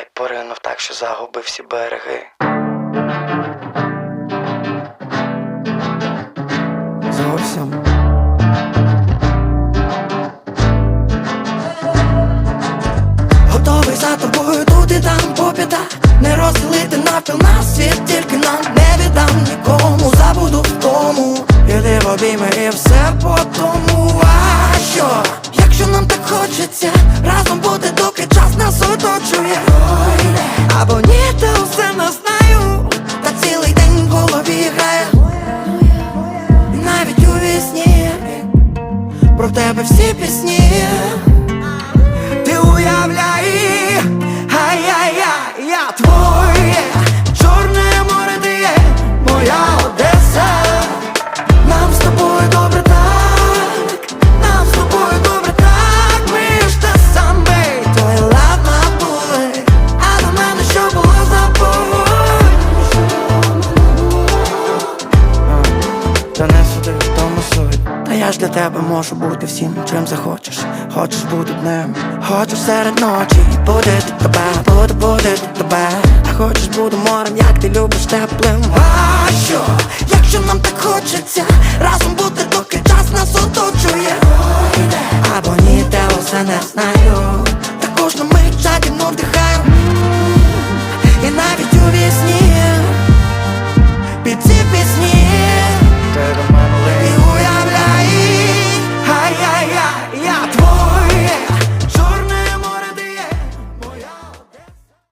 Ай, поринув так, що загубив всі береги. Зовсім. Готовий за тобою тут і там по Не розділити навпіл на світ, тільки нам не віддам нікому, забуду в тому. Іди в обійми і все по тому. А що, якщо нам так хочеться Разом Тебе всі пісні Ж для тебе можу бути всім, чим захочеш, хочеш бути днем, Хочу серед ночі Буде тебе, буде, буде тебе, а хочеш буду морем, як ти любиш теплим. А що, якщо нам так хочеться, разом бути, доки час нас оточує, або ні, те усе не знаю.